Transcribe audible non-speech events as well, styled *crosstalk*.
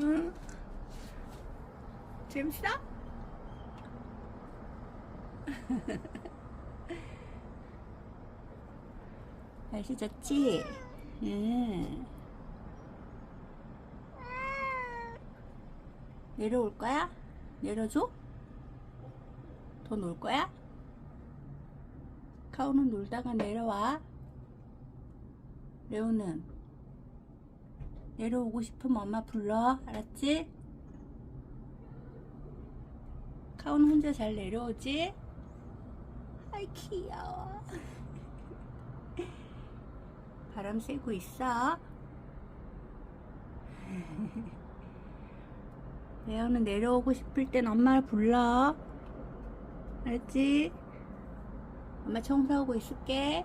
응. 재밌어? *laughs* 날씨 좋지? 응. 내려올 거야? 내려줘? 더 놀 거야? 카오는 놀다가 내려와. 레오는 내려오고 싶으면 엄마 불러. 알았지? 카오는 혼자 잘 내려오지? 아이 귀여워. *laughs* 바람 쐬고 있어. *laughs* 레오는 내려오고 싶을 땐 엄마를 불러. 알았지? 엄마 청소하고 있을게.